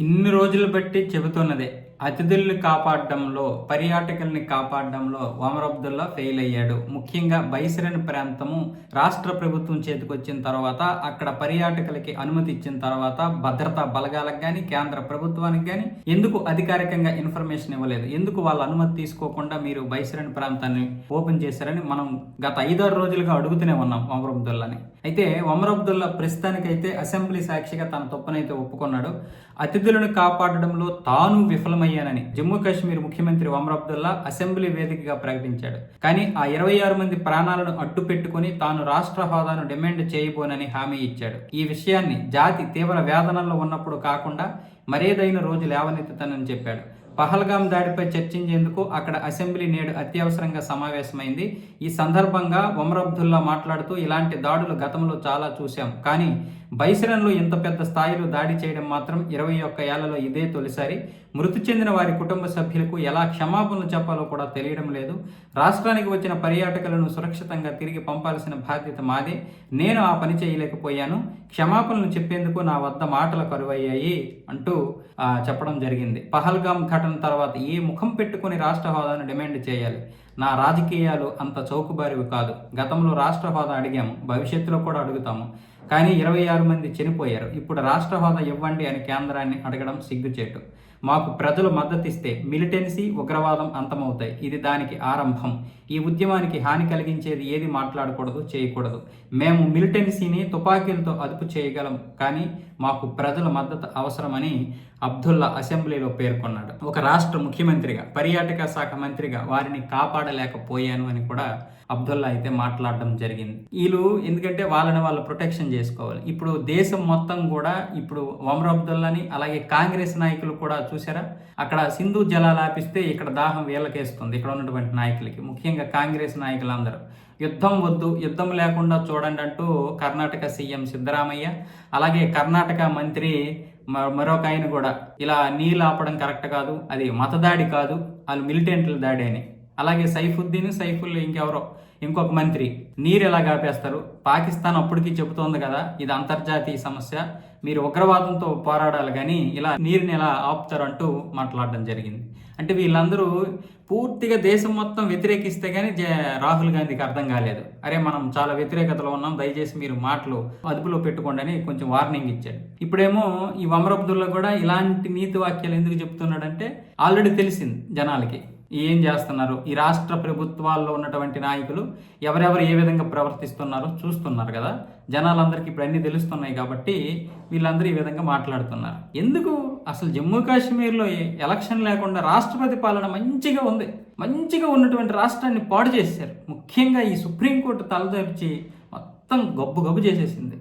ఇన్ని రోజులు బట్టి చెబుతున్నదే. అతిథుల్ని కాపాడడంలో పర్యాటకుల్ని కాపాడడంలో ఒమర్ అబ్దుల్లా ఫెయిల్ అయ్యాడు. ముఖ్యంగా బైసరన్ ప్రాంతము రాష్ట్ర ప్రభుత్వం చేతికొచ్చిన తర్వాత అక్కడ పర్యాటకులకి అనుమతి ఇచ్చిన తర్వాత భద్రతా బలగాలకు కానీ కేంద్ర ప్రభుత్వానికి కానీ ఎందుకు అధికారికంగా ఇన్ఫర్మేషన్ ఇవ్వలేదు? ఎందుకు వాళ్ళ అనుమతి తీసుకోకుండా మీరు బైసరన్ ప్రాంతాన్ని ఓపెన్ చేశారని మనం గత ఐదారు రోజులుగా అడుగుతూనే ఉన్నాం ఒమర్ అబ్దుల్లాని. అయితే ఒమర్ అబ్దుల్లా ప్రస్తుతానికైతే అసెంబ్లీ సాక్షిగా తన తప్పునైతే ఒప్పుకున్నాడు. అతిథులను కాపాడడంలో తాను విఫలమయ్యానని జమ్మూ కాశ్మీర్ ముఖ్యమంత్రి ఒమర్ అబ్దుల్లా అసెంబ్లీ వేదికగా ప్రకటించాడు. కానీ ఆ ఇరవై ఆరు మంది ప్రాణాలను అడ్డు పెట్టుకుని తాను రాష్ట్ర హోదాను డిమాండ్ చేయబోనని హామీ ఇచ్చాడు. ఈ విషయాన్ని జాతి తీవ్ర వేదనల్లో ఉన్నప్పుడు కాకుండా మరేదైన రోజు లేవనెత్తుతానని చెప్పాడు. పహల్గాం దాడిపై చర్చించేందుకు అక్కడ అసెంబ్లీ నేడు అత్యవసరంగా సమావేశమైంది. ఈ సందర్భంగా ఒమర్ అబ్దుల్లా మాట్లాడుతూ ఇలాంటి దాడులు గతంలో చాలా చూశాం. కానీ బైసరన్లో ఇంత పెద్ద స్థాయిలో దాడి చేయడం మాత్రం ఇరవై ఒక్క ఏళ్ళలో ఇదే తొలిసారి. మృతి చెందిన వారి కుటుంబ సభ్యులకు ఎలా క్షమాపణలు చెప్పాలో కూడా తెలియడం లేదు. రాష్ట్రానికి వచ్చిన పర్యాటకులను సురక్షితంగా తిరిగి పంపాల్సిన బాధ్యత మాదే. నేను ఆ పని చేయలేకపోయాను. క్షమాపణలు చెప్పేందుకు నా వద్ద మాటలు కరువయ్యాయి అంటూ చెప్పడం జరిగింది. పహల్గాం ఘటన తర్వాత ఏ ముఖం పెట్టుకుని రాష్ట్ర హోదాను డిమాండ్ చేయాలి? నా రాజకీయాలు అంత చౌకబారివి కాదు. గతంలో రాష్ట్ర హోదా అడిగాము. భవిష్యత్తులో కూడా అడుగుతాము. కానీ ఇరవై ఆరు మంది చనిపోయారు. ఇప్పుడు రాష్ట్ర హోదా ఇవ్వండి అని కేంద్రాన్ని అడగడం సిగ్గుచేటు. మాకు ప్రజలు మద్దతిస్తే మిలిటెన్సీ ఉగ్రవాదం అంతమవుతాయి. ఇది దానికి ఆరంభం. ఈ ఉద్యమానికి హాని కలిగించేది ఏది మాట్లాడకూడదు చేయకూడదు. మేము మిలిటెన్సీని తుపాకీలతో అదుపు చేయగలం కానీ మాకు ప్రజల మద్దతు అవసరమని అబ్దుల్లా అసెంబ్లీలో పేర్కొన్నాడు. ఒక రాష్ట్ర ముఖ్యమంత్రిగా పర్యాటక శాఖ మంత్రిగా వారిని కాపాడలేకపోయాను అని కూడా అబ్దుల్లా అయితే మాట్లాడడం జరిగింది. వీళ్ళు ఎందుకంటే వాళ్ళని వాళ్ళు ప్రొటెక్షన్ చేసుకోవాలి. ఇప్పుడు దేశం మొత్తం కూడా ఇప్పుడు ఒమర్ అబ్దుల్లాని అలాగే కాంగ్రెస్ నాయకులు కూడా చూసారా అక్కడ సింధు జలాలు ఆపిస్తే ఇక్కడ దాహం వీళ్ళకేస్తుంది. ఇక్కడ ఉన్నటువంటి నాయకులకి ముఖ్యంగా కాంగ్రెస్ నాయకులందరూ. యుద్ధం వద్దు యుద్ధం లేకుండా చూడండి అంటూ కర్ణాటక సీఎం సిద్ధరామయ్య అలాగే కర్ణాటక మంత్రి మ- మరొక ఆయన కూడా. ఇలా నీళ్ళు ఆపడం కరెక్ట్ కాదు అది మతదాడి కాదు వాళ్ళు మిలిటెంట్ల దాడి అని. అలాగే సైఫుద్దీన్ సైఫుల్ ఇంకెవరో ఇంకొక మంత్రి. నీరు ఎలా ఆపేస్తారు? పాకిస్తాన్ అప్పటికి చెబుతోంది కదా ఇది అంతర్జాతీయ సమస్య. మీరు ఉగ్రవాదంతో పోరాడాలి కానీ ఇలా నీరుని ఎలా ఆపుతారు అంటూ మాట్లాడడం జరిగింది. అంటే వీళ్ళందరూ పూర్తిగా దేశం మొత్తం వ్యతిరేకిస్తే కానీ రాహుల్ గాంధీకి అర్థం కాలేదు. అరే మనం చాలా వ్యతిరేకతలో ఉన్నాం దయచేసి మీరు మాటలు అదుపులో పెట్టుకోండి అని కొంచెం వార్నింగ్ ఇచ్చాడు. ఇప్పుడేమో ఈ వమర్ అబ్దుల్లా కూడా ఇలాంటి నీతి వాక్యాలు ఎందుకు చెప్తున్నాడంటే ఆల్రెడీ తెలిసింది జనాలకి. ఏం చేస్తున్నారు? ఈ రాష్ట్ర ప్రభుత్వాల్లో ఉన్నటువంటి నాయకులు ఎవరెవరు ఏ విధంగా ప్రవర్తిస్తున్నారో చూస్తున్నారు కదా. జనాలందరికీ ఇప్పుడు అన్నీ తెలుస్తున్నాయి కాబట్టి వీళ్ళందరూ ఈ విధంగా మాట్లాడుతున్నారు. ఎందుకు? అసలు జమ్మూ కాశ్మీర్లో ఎలక్షన్ లేకుండా రాష్ట్రపతి పాలన మంచిగా ఉంది. మంచిగా ఉన్నటువంటి రాష్ట్రాన్ని పాడు చేశారు. ముఖ్యంగా ఈ సుప్రీంకోర్టు తలదర్చి మొత్తం గబ్బు గబ్బు చేసేసింది.